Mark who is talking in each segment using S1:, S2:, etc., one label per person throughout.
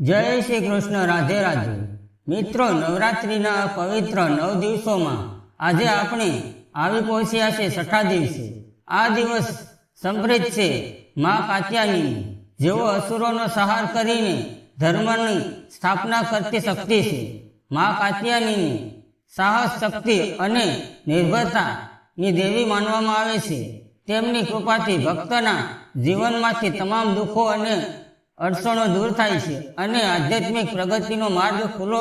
S1: જય શ્રી કૃષ્ણ, રાધે રાધે. મિત્રો, નવરાત્રિના પવિત્ર નવ દિવસોમાં આજે આપણે આવી પહોંચ્યા છે છઠ્ઠા દિવસે. આ દિવસ સંપ્રિત છે. મા કાત્યાની જેઓ અસુરોનો સહાર કરીને ધર્મની સ્થાપના કરતી શક્તિ છે. મા કાત્યાની સાહસ શક્તિ અને નિર્ભરતાની દેવી માનવામાં આવે છે. તેમની કૃપાથી ભક્તના જીવનમાંથી તમામ દુઃખો અને અડચણો દૂર થાય છે અને આધ્યાત્મિક પ્રગતિનો માર્ગ ખુલ્લો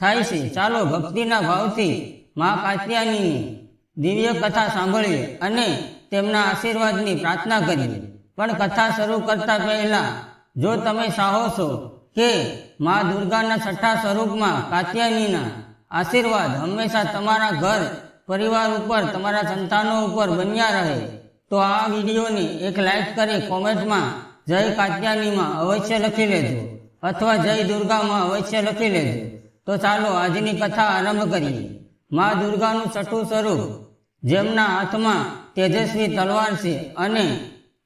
S1: થાય છે. ચાલો ભક્તિના ભાવથી મા કાત્યાની દિવ્ય કથા સાંભળીએ અને તેમના આશીર્વાદની પ્રાર્થના કરીએ. પણ કથા શરૂ કરતા પહેલા, જો તમે ચાહો છો કે મા દુર્ગાના છઠ્ઠા સ્વરૂપમાં કાત્યાનીના આશીર્વાદ હંમેશા તમારા ઘર, પરિવાર ઉપર, તમારા સંતાનો ઉપર બન્યા રહે, તો આ વિડીયોને એક લાઈક કરી કોમેન્ટમાં જય કાત્યાનીમાં અવશ્ય લખી લેજો. અથવા જય દુર્ગામાં અવશ્ય લખી લેજો. તો ચાલો આજની કથા આરંભ કરીએ. મા દુર્ગાનું છઠ્ઠું સ્વરૂપ. જેમના હાથમાં તેજસ્વી તલવાર છે અને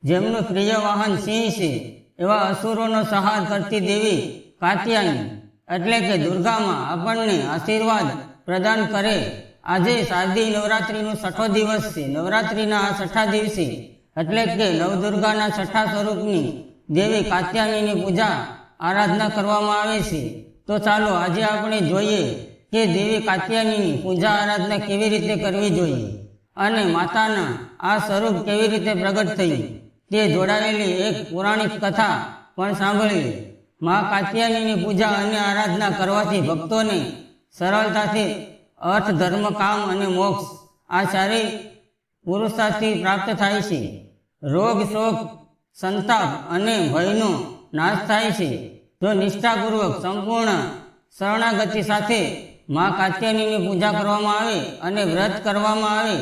S1: જેમનું પ્રિય વાહન સિંહ છે, એવા અસુરોનો સહાર કરતી દેવી કાત્યાયની. એટલે કે દુર્ગામાં આપણને આશીર્વાદ પ્રદાન કરે. આજે શારદી નવરાત્રિનો છઠ્ઠો દિવસ છે. નવરાત્રિના આ છઠ્ઠા દિવસે એટલે કે નવદુર્ગાના છઠ્ઠા સ્વરૂપની દેવી કાત્યાયનીની પૂજા આરાધના કરવામાં આવે છે. તો ચાલો આજે આપણે જોઈએ કે દેવી કાત્યાયનીની પૂજા આરાધના કેવી રીતે કરવી જોઈએ અને માતાના આ સ્વરૂપ કેવી રીતે પ્રગટ થયું તે જોડાયેલી એક પૌરાણિક કથા પણ સાંભળી મા કાત્યાયનીની પૂજા અને આરાધના કરવાથી ભક્તોને સરળતાથી અર્થ ધર્મ કામ અને મોક્ષ આ ચારેય પુરુષાર્થથી પ્રાપ્ત થાય છે. રોગ, શોક, સંતાપ અને ભયનો નાશ થાય છે. જો નિષ્ઠાપૂર્વક, સંપૂર્ણ શરણાગતિ સાથે મા કાત્યાયનીની પૂજા કરવામાં આવે અને વ્રત કરવામાં આવે.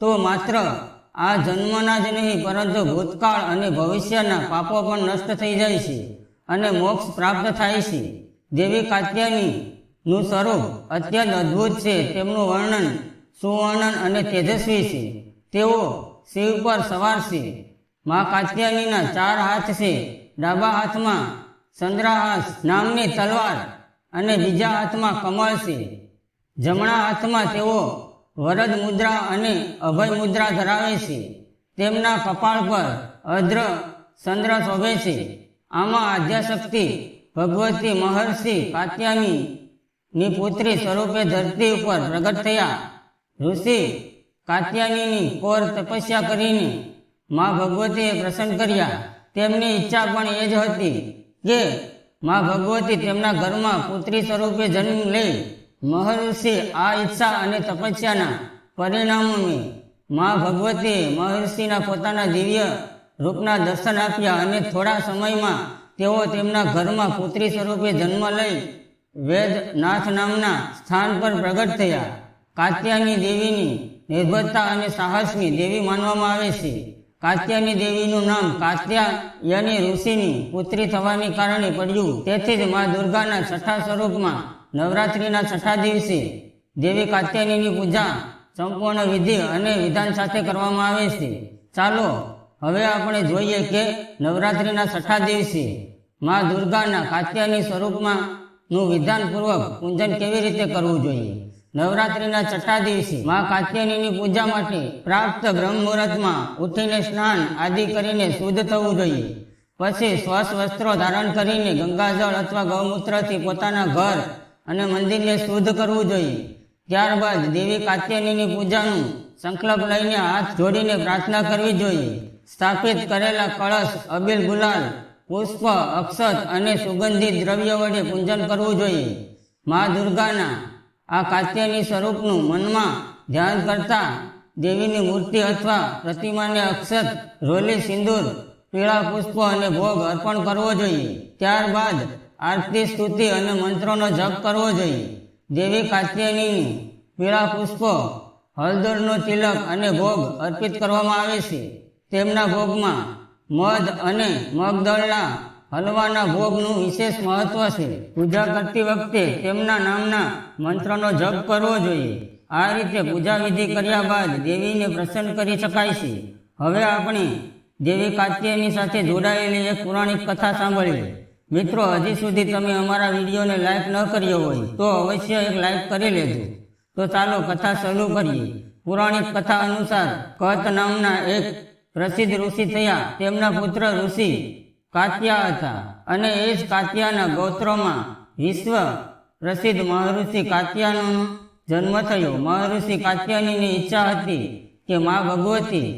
S1: તો માત્ર આ જન્મના જ નહીં, પરંતુ ભૂતકાળ અને ભવિષ્યના પાપો પણ નષ્ટ થઈ જાય છે અને મોક્ષ પ્રાપ્ત થાય છે. દેવી કાત્યાનીનું સ્વરૂપ અત્યંત અદ્ભુત છે. તેમનું વર્ણન, સુવર્ણન અને તેજસ્વી છે. તેઓ શિવ પર સવાર છે. મા કાત્યાનીના ચાર હાથ છે. ડાબા હાથમાં ચંદ્રાહાસ નામની તલવાર અને બીજા હાથમાં કમળ છે. જમણા હાથમાં તેઓ વરદ મુદ્રા અને અભય મુદ્રા ધરાવે છે. તેમના કપાળ પર અદ્ર ચંદ્ર શોભે છે. આમાં આદ્યાશક્તિ, ભગવતી મહર્ષિ કાત્યાની ની પુત્રી સ્વરૂપે ધરતી ઉપર પ્રગટ થયા. ઋષિ કાત્યાનીની કોર તપસ્યા કરીને મા ભગવતીએ પ્રસન્ન કર્યા. તેમની ઈચ્છા પણ એ જ હતી કે મા ભગવતી તેમના ઘરમાં પુત્રી સ્વરૂપે જન્મ લે મહર્ષિ આ ઈચ્છા અને તપસ્યાના પરિણામોને મા ભગવતીએ મહર્ષિના પોતાના દિવ્ય રૂપના દર્શન આપ્યા અને થોડા સમયમાં તેઓ તેમના ઘરમાં પુત્રી સ્વરૂપે જન્મ લઈ વેદનાથ નામના સ્થાન પર પ્રગટ થયા. કાત્યાની દેવીની નિર્ભરતા અને સાહસની દેવી માનવામાં આવે છે. કાત્યાની દેવીનું નામ કાત્યાયની ઋષિની પુત્રી થવાને કારણે પડ્યું. તેથી જ મા દુર્ગાના છઠ્ઠા સ્વરૂપમાં નવરાત્રિના છઠ્ઠા દિવસે દેવી કાત્યાયનીની પૂજા સંપૂર્ણ વિધિ અને વિધાન સાથે કરવામાં આવે છે. ચાલો, હવે આપણે જોઈએ કે નવરાત્રિના છઠ્ઠા દિવસે મા દુર્ગાના કાત્યાની સ્વરૂપમાં નું વિધાનપૂર્વક પૂજન કેવી રીતે કરવું જોઈએ? નવરાત્રિના છઠ્ઠા દિવસે મા કાત્યનીની પૂજા માટે પ્રાપ્ત બ્રહ્મ મુહૂર્તમાં ઉઠીને સ્નાન આદિ કરીને શુદ્ધ થવું જોઈએ. પછી સ્વસ્થ વસ્ત્રો ધારણ કરીને ગંગાજળ અથવા ગૌમૂત્રથી પોતાના ઘર અને મંદિરને શુદ્ધ કરવું જોઈએ. ત્યારબાદ દેવી કાત્યનીની પૂજાનું સંકલ્પ લઈને હાથ જોડીને પ્રાર્થના કરવી જોઈએ. સ્થાપિત કરેલા કળશ, અબીલ ગુલાલ, પુષ્પ, અક્ષત અને સુગંધિત દ્રવ્ય વડે પૂજન કરવું જોઈએ. મા દુર્ગાના આ કાત્યની સ્વરૂપનું મનમાં ધ્યાન કરતા દેવીની મૂર્તિ અથવા પ્રતિમાને અક્ષત રોલી, સિંદૂર, પીળા પુષ્પો અને ભોગ અર્પણ કરવો જોઈએ. ત્યારબાદ આરતી, સ્તુતિ અને મંત્રોનો જપ કરવો જોઈએ. દેવી કાત્યની પીળા પુષ્પો, હળદરનો તિલક અને ભોગ અર્પિત કરવામાં આવે છે. તેમના ભોગમાં મધ અને મગદળના હલવાના ભોગનું વિશેષ મહત્વ છે. પૂજા કરતી વખતે તેમના નામના મંત્રનો જપ કરવો જોઈએ. આ રીતે પૂજા વિધિ કર્યા બાદ દેવીને પ્રસન્ન કરી શકાય છે. હવે આપણે દેવી કાત્યની સાથે જોડાયેલી એક પૌરાણિક કથા સાંભળીએ. મિત્રો, હજી સુધી તમે અમારા વિડીયોને લાઈક ન કર્યો હોય તો અવશ્ય એક લાઈક કરી લેજો. તો ચાલો કથા શરૂ કરીએ. પુરાણિક કથા અનુસાર કત નામના એક પ્રસિદ્ધ ઋષિ થયા. તેમના પુત્ર ઋષિ કાત્યા હતા અને એ જ કાત્યાના ગોત્રોમાં વિશ્વ પ્રસિદ્ધ મહર્ષિ કાત્યાનો જન્મ થયો. મહર્ષિ કાત્યાનીની ઈચ્છા હતી કે મા ભગવતી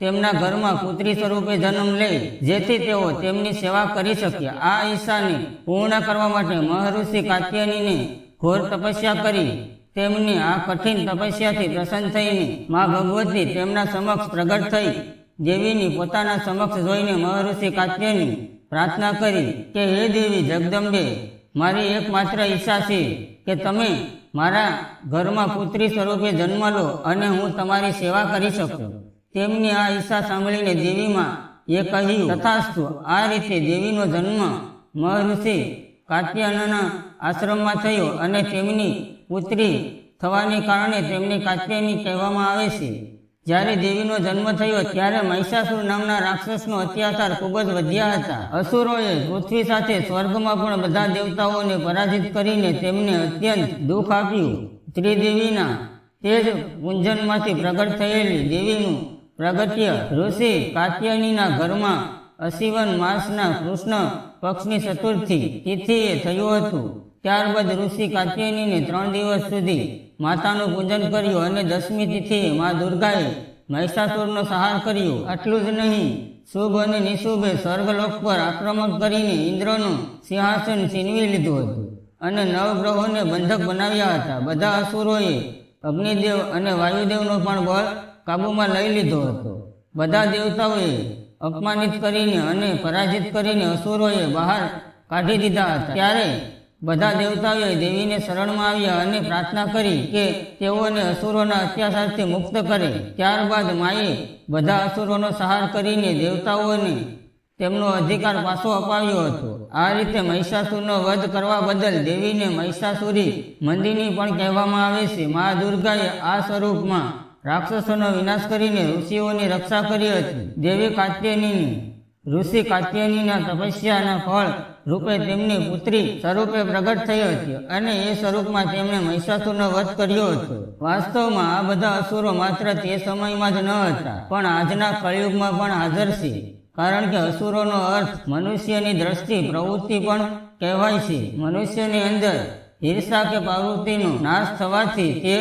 S1: તેમના ઘરમાં પુત્રી સ્વરૂપે જન્મ લે, જેથી તેઓ તેમની સેવા કરી શક્યા. આ ઈચ્છાને પૂર્ણ કરવા માટે મહર્ષિ કાત્યાનીને ઘોર તપસ્યા કરી. તેમની આ કઠિન તપસ્યાથી પ્રસન્ન થઈને મા ભગવતી તેમના સમક્ષ પ્રગટ થઈ. દેવીની પોતાના સમક્ષ જોઈને મહર્ષિ કાત્યની પ્રાર્થના કરી કે, હે દેવી જગદંબે, મારી એકમાત્ર ઈચ્છા છે કે તમે મારા ઘરમાં પુત્રી સ્વરૂપે જન્મ લો અને હું તમારી સેવા કરી શકું. તેમની આ ઈચ્છા સાંભળીને દેવીમાં એ કહ્યું, તથાસ્તુ, આ રીતે દેવીનો જન્મ મહર્ષિ કાત્યાયનના આશ્રમમાં થયો અને તેમની પુત્રી થવાને કારણે તેમને કાત્યાયની કહેવામાં આવે છે. જ્યારે દેવીનો જન્મ થયો, ત્યારે મહિષાસુર નામના રાક્ષસનો અત્યાચાર ખૂબ જ વધ્યા હતા. અસુરોએ પૃથ્વી સાથે સ્વર્ગમાં પણ બધા દેવતાઓને પરાજિત કરીને તેમને અત્યંત દુઃખ આપ્યું. ત્રિદેવીના તે જ ગુંજનમાંથી પ્રગટ થયેલી દેવીનું પ્રગટ્ય ઋષિ કાત્યાયનીના ઘરમાં અશિવન માસના કૃષ્ણ પક્ષની ચતુર્થી તિથિએ થયું હતું. ત્યારબાદ ઋષિ કાત્યનીને ત્રણ દિવસ સુધી માતાનું પૂજન કર્યું અને દસમી તિથિએ મા દુર્ગાએ મહિષાસુરનો સહાર કર્યો. આટલું જ નહીં, શુભ અને નિશુભે સ્વર્ગલોક પર આક્રમણ કરીને ઇન્દ્રનું સિંહાસન છીનવી લીધું હતું અને નવગ્રહોને બંધક બનાવ્યા હતા. બધા અસુરોએ અગ્નિદેવ અને વાયુદેવનો પણ બળ કાબૂમાં લઈ લીધો હતો. બધા દેવતાઓએ અપમાનિત કરીને અને પરાજિત કરીને અસુરોએ બહાર કાઢી દીધા હતા. ત્યારે બધા દેવતાઓએ દેવીને શરણમાં આવ્યા અને પ્રાર્થના કરી કે તેઓને અસુરોના અત્યાચારથી મુક્ત કરે. ત્યારબાદ માએ બધા અસુરોનો સહાર કરીને દેવતાઓને તેમનો અધિકાર પાછો અપાવ્યો હતો. આ રીતે મહિષાસુરનો વધ કરવા બદલ દેવીને મહિષાસુરી મંદિની પણ કહેવામાં આવે છે, મા દુર્ગાએ આ સ્વરૂપમાં રાક્ષસોનો વિનાશ કરીને ઋષિઓની રક્ષા કરી હતી. દેવી કાત્યાયની ઋષિ કાત્યનીના તપસ્યાના ફળ રૂપે તેમની પુત્રી સ્વરૂપે પ્રગટ થઈ હતી અને એ સ્વરૂપમાં તેમણે મહિષાસુરનો વધ કર્યો હતો. વાસ્તવમાં આ બધા અસુરો માત્ર તે સમયમાં જ ન હતા, પણ આજના કળયુગમાં પણ હાજર છે. કારણ કે અસુરોનો અર્થ મનુષ્યની દ્રષ્ટિ પ્રવૃત્તિ પણ કહેવાય છે. મનુષ્યની અંદર ઈર્ષા કે પ્રવૃત્તિનો નાશ થવાથી તે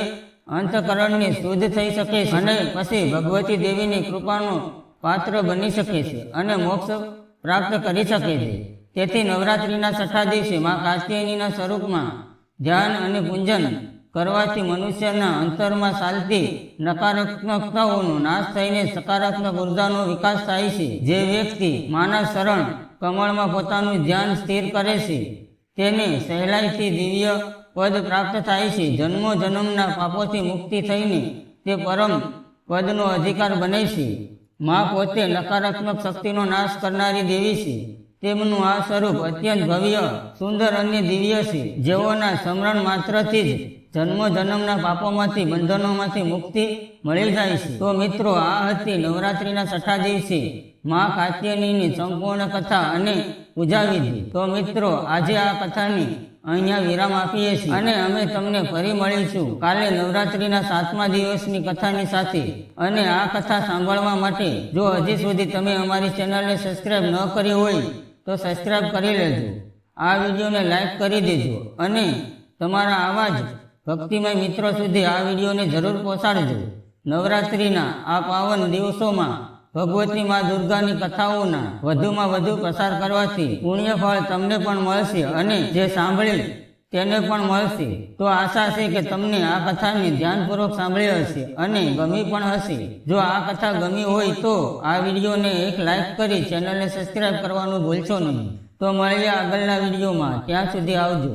S1: અંતકરણની શુદ્ધ થઈ શકે છે અને પછી ભગવતી દેવીની કૃપાનું પાત્ર બની શકે છે અને મોક્ષ પ્રાપ્ત કરી શકે છે. તેથી નવરાત્રિના છઠ્ઠા દિવસે માં કાત્યાયનીના સ્વરૂપમાં ધ્યાન અને પૂજન કરવાથી મનુષ્યના અંતરમાં ચાલતી નકારાત્મકતાઓનો નાશ થઈને સકારાત્મક ઉર્જાનો વિકાસ થાય છે. જે વ્યક્તિ માના શરણ કમળમાં પોતાનું ધ્યાન સ્થિર કરે છે, તેને સહેલાઈથી દિવ્ય પદ પ્રાપ્ત થાય છે. જન્મો જન્મના પાપોથી મુક્તિ થઈને તે પરમ પદનો અધિકાર બને છે. મા પોતે નકારાત્મક શક્તિનો નાશ કરનારી દેવી છે. તેમનું આ સ્વરૂપ અત્યંત ભવ્ય, સુંદર અને દિવ્ય છે. જેઓના સ્મરણ માત્રથી જ જન્મ જન્મના પાપોમાંથી, બંધનોમાંથી મુક્તિ મળી જાય છે. તો મિત્રો, આ હતી નવરાત્રિના છઠ્ઠા દિવસે મા કાત્યનીની સંપૂર્ણ કથા અને પૂજા વિધિ તો મિત્રો, આજે આ કથાની અહીંયા વિરામ આપીએ છીએ. અને અમે તમને ફરી મળીશું. કાલે નવરાત્રિના સાતમા દિવસની કથાની સાથે. અને આ કથા સાંભળવા માટે જો હજી સુધી તમે અમારી ચેનલને સબસ્ક્રાઇબ ન કરી હોય તો સબસ્ક્રાઇબ કરી લેજો. આ વિડીયોને લાઈક કરી દેજો. અને તમારા આવા જ ભક્તિમય મિત્રો સુધી આ વિડીયોને જરૂર પહોંચાડજો. નવરાત્રિના આ પાવન દિવસોમાં ભગવતી મા દુર્ગાની કથાઓના વધુમાં વધુ પ્રસાર કરવાથી પુણ્ય ફળ તમને પણ મળશે અને જે સાંભળી તેને પણ મળશે. તો આશા છે કે તમને આ કથાને ધ્યાનપૂર્વક સાંભળી હશે અને ગમી પણ હશે. જો આ કથા ગમી હોય તો આ વિડીયોને એક લાઈક કરી ચેનલને સબસ્ક્રાઇબ કરવાનું ભૂલશો નહીં. તો મળીએ આગળના વિડીયોમાં. ત્યાં સુધી આવજો.